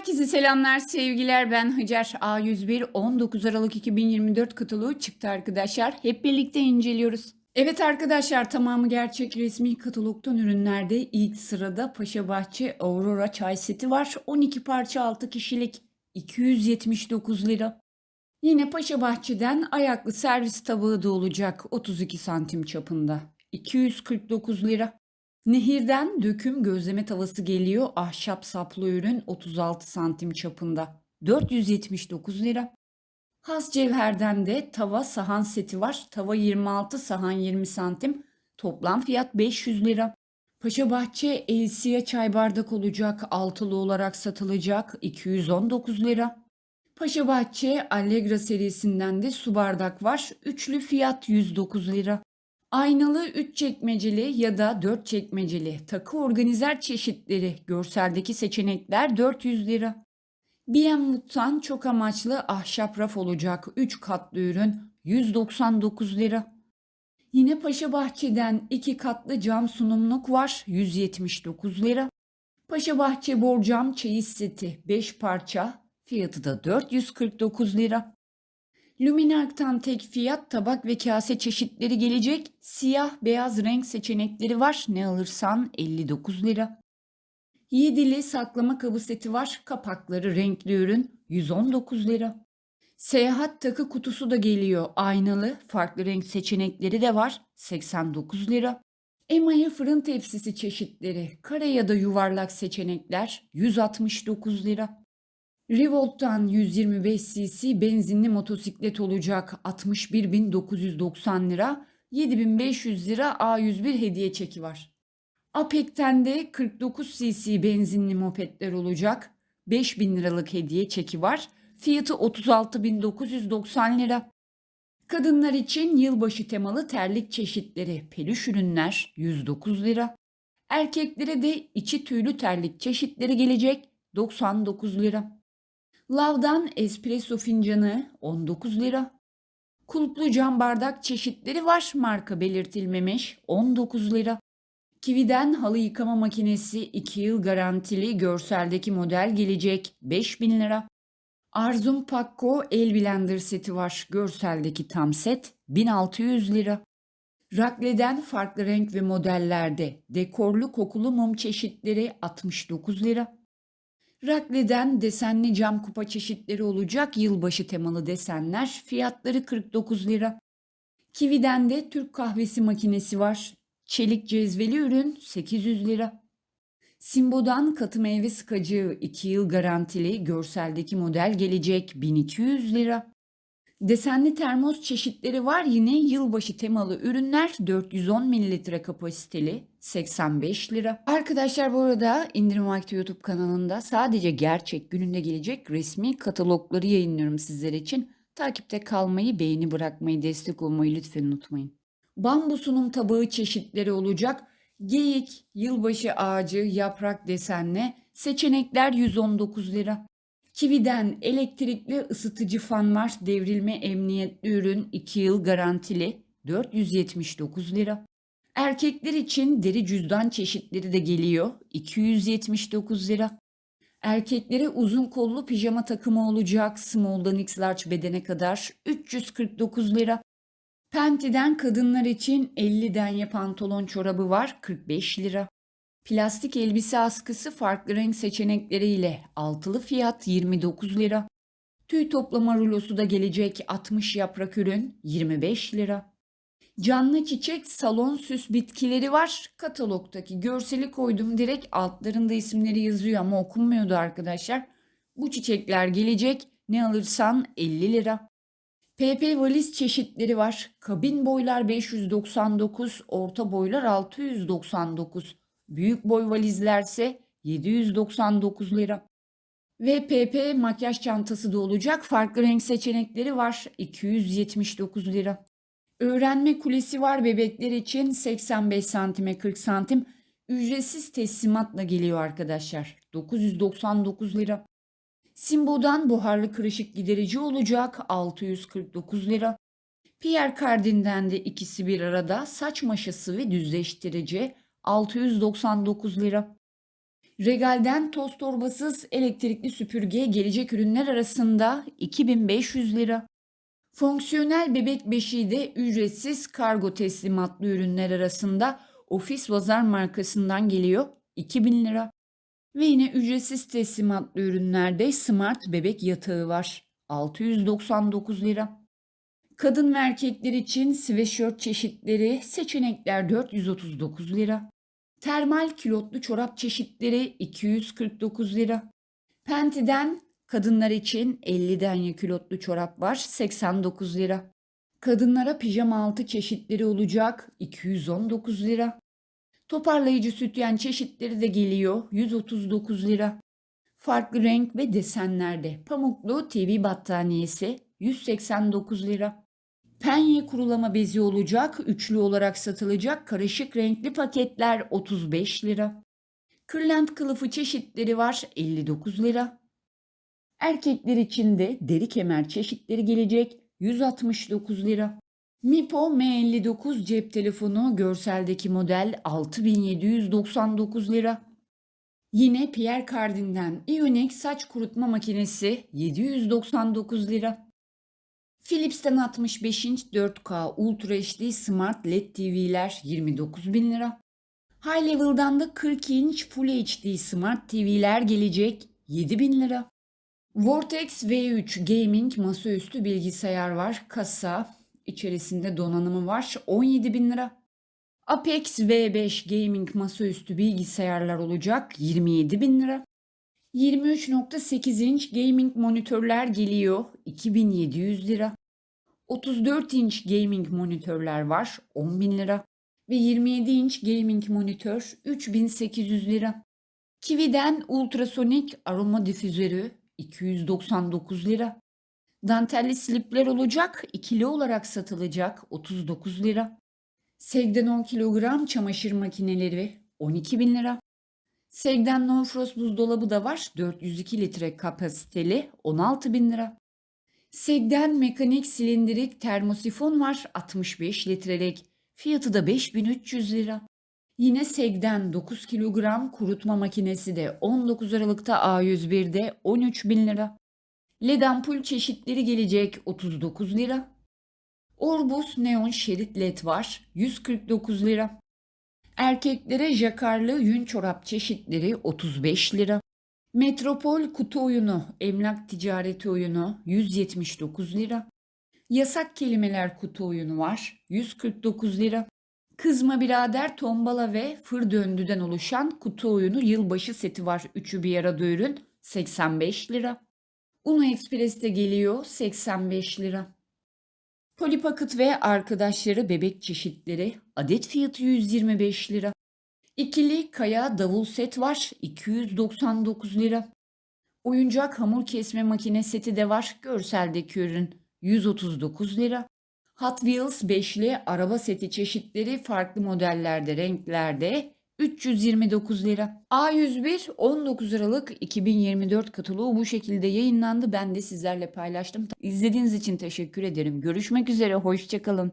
Herkese selamlar, sevgiler. Ben Hacer. A101 19 Aralık 2024 kataloğu çıktı arkadaşlar. Hep birlikte inceliyoruz. Evet arkadaşlar tamamı gerçek resmi katalogtan ürünlerde ilk sırada Paşabahçe Aurora çay seti var. 12 parça 6 kişilik 279 lira. Yine Paşabahçe'den ayaklı servis tabağı da olacak 32 santim çapında. 249 lira. Nehirden döküm gözleme tavası geliyor. Ahşap saplı ürün 36 santim çapında. 479 lira. Has cevherden de tava sahan seti var. Tava 26, sahan 20 santim. Toplam fiyat 500 lira. Paşabahçe Elsiye çay bardak olacak. Altılı olarak satılacak. 219 lira. Paşabahçe Allegra serisinden de su bardak var. Üçlü fiyat 109 lira. Aynalı 3 çekmeceli ya da 4 çekmeceli takı organizer çeşitleri görseldeki seçenekler 400 lira. Bienwood'tan çok amaçlı ahşap raf olacak 3 katlı ürün 199 lira. Yine Paşabahçe'den 2 katlı cam sunumluk var 179 lira. Paşabahçe borcam çeyiz seti 5 parça fiyatı da 449 lira. Luminark'tan tek fiyat tabak ve kase çeşitleri gelecek. Siyah beyaz renk seçenekleri var. Ne alırsan 59 lira. Yedili saklama kabı seti var. Kapakları renkli ürün 119 lira. Seyahat takı kutusu da geliyor. Aynalı farklı renk seçenekleri de var. 89 lira. Emaye fırın tepsisi çeşitleri, kare ya da yuvarlak seçenekler 169 lira. Revolt'tan 125 cc benzinli motosiklet olacak 61.990 lira, 7.500 lira A101 hediye çeki var. Apek'ten de 49 cc benzinli mopedler olacak 5.000 liralık hediye çeki var. Fiyatı 36.990 lira. Kadınlar için yılbaşı temalı terlik çeşitleri, peluş ürünler 109 lira. Erkeklere de içi tüylü terlik çeşitleri gelecek 99 lira. Lav'dan espresso fincanı 19 lira. Kulplu cam bardak çeşitleri var marka belirtilmemiş 19 lira. Kivi'den halı yıkama makinesi 2 yıl garantili görseldeki model gelecek 5000 lira. Arzum Pakko el blender seti var görseldeki tam set 1600 lira. Rakle'den farklı renk ve modellerde dekorlu kokulu mum çeşitleri 69 lira. Rakle'den desenli cam kupa çeşitleri olacak yılbaşı temalı desenler fiyatları 49 lira. Kivi'den de Türk kahvesi makinesi var. Çelik cezveli ürün 800 lira. Simbo'dan katı meyve sıkacığı 2 yıl garantili görseldeki model gelecek 1200 lira. Desenli termos çeşitleri var yine yılbaşı temalı ürünler 410 mililitre kapasiteli 85 lira. Arkadaşlar bu arada İndirim Vakti YouTube kanalında sadece gerçek gününde gelecek resmi katalogları yayınlıyorum sizler için. Takipte kalmayı, beğeni bırakmayı, destek olmayı lütfen unutmayın. Bambu sunum tabağı çeşitleri olacak. Geyik, yılbaşı ağacı, yaprak desenli seçenekler 119 lira. Kivi'den elektrikli ısıtıcı fan var. Devrilme emniyetli ürün 2 yıl garantili 479 lira. Erkekler için deri cüzdan çeşitleri de geliyor 279 lira. Erkeklere uzun kollu pijama takımı olacak small'dan x large bedene kadar 349 lira. Penti'den kadınlar için 50 denye pantolon çorabı var 45 lira. Plastik elbise askısı farklı renk seçenekleriyle altılı fiyat 29 lira. Tüy toplama rulosu da gelecek 60 yaprak ürün 25 lira. Canlı çiçek salon süs bitkileri var. Katalogdaki görseli koydum direkt altlarında isimleri yazıyor ama okunmuyordu arkadaşlar. Bu çiçekler gelecek ne alırsan 50 lira. PP valiz çeşitleri var. Kabin boylar 599, orta boylar 699. Büyük boy valizlerse 799 lira. Ve PP makyaj çantası da olacak. Farklı renk seçenekleri var. 279 lira. Öğrenme kulesi var bebekler için 85 santime 40 santim. Ücretsiz teslimatla geliyor arkadaşlar. 999 lira. Simbo'dan buharlı kırışık giderici olacak 649 lira. Pierre Cardin'den de ikisi bir arada saç maşası ve düzleştirici 699 lira. Regal'den toz torbasız elektrikli süpürge gelecek ürünler arasında 2500 lira. Fonksiyonel bebek beşiği de ücretsiz kargo teslimatlı ürünler arasında Ofis Vazar markasından geliyor 2000 lira. Ve yine ücretsiz teslimatlı ürünlerde Smart bebek yatağı var 699 lira. Kadın ve erkekler için sweatshirt çeşitleri seçenekler 439 lira. Termal kilotlu çorap çeşitleri 249 lira. Penti'den kadınlar için 50 denye kilotlu çorap var 89 lira. Kadınlara pijama altı çeşitleri olacak 219 lira. Toparlayıcı sütyen çeşitleri de geliyor 139 lira. Farklı renk ve desenlerde pamuklu TV battaniyesi 189 lira. Penye kurulama bezi olacak, üçlü olarak satılacak karışık renkli paketler 35 lira. Kırlent kılıfı çeşitleri var 59 lira. Erkekler için de deri kemer çeşitleri gelecek 169 lira. Mipo M59 cep telefonu görseldeki model 6799 lira. Yine Pierre Cardin'den Ionic saç kurutma makinesi 799 lira. Philips'ten 65 inç 4K Ultra HD Smart LED TV'ler 29 bin lira. High Level'dan da 40 inç Full HD Smart TV'ler gelecek 7 bin lira. Vortex V3 Gaming masaüstü bilgisayar var. Kasa içerisinde donanımı var 17 bin lira. Apex V5 Gaming masaüstü bilgisayarlar olacak 27 bin lira. 23.8 inç gaming monitörler geliyor 2700 lira. 34 inç gaming monitörler var 10 bin lira. Ve 27 inç gaming monitör 3800 lira. Kiwi'den ultrasonik aroma difüzörü 299 lira. Dantelli slipler olacak, ikili olarak satılacak 39 lira. Segden 10 kilogram çamaşır makineleri 12 bin lira. Segden No Frost buzdolabı da var. 402 litre kapasiteli 16 bin lira. Segden mekanik silindirik termosifon var 65 litrelik. Fiyatı da 5300 lira. Yine Segden 9 kilogram kurutma makinesi de 19 Aralık'ta A101'de 13 bin lira. LED ampul çeşitleri gelecek 39 lira. Orbus neon şerit led var 149 lira. Erkeklere jakarlı yün çorap çeşitleri 35 lira. Metropol kutu oyunu, emlak ticareti oyunu 179 lira. Yasak kelimeler kutu oyunu var 149 lira. Kızma birader tombala ve fır döndüden oluşan kutu oyunu yılbaşı seti var. Üçü bir arada ürün 85 lira. Uno Express'te geliyor 85 lira. Polipaket ve arkadaşları bebek çeşitleri adet fiyatı 125 lira. İkili kaya davul set var 299 lira. Oyuncak hamur kesme makine seti de var görseldeki ürün 139 lira. Hot Wheels beşli araba seti çeşitleri farklı modellerde renklerde 329 lira. A101 19 Aralık 2024 kataloğu bu şekilde yayınlandı. Ben de sizlerle paylaştım. İzlediğiniz için teşekkür ederim. Görüşmek üzere, hoşçakalın.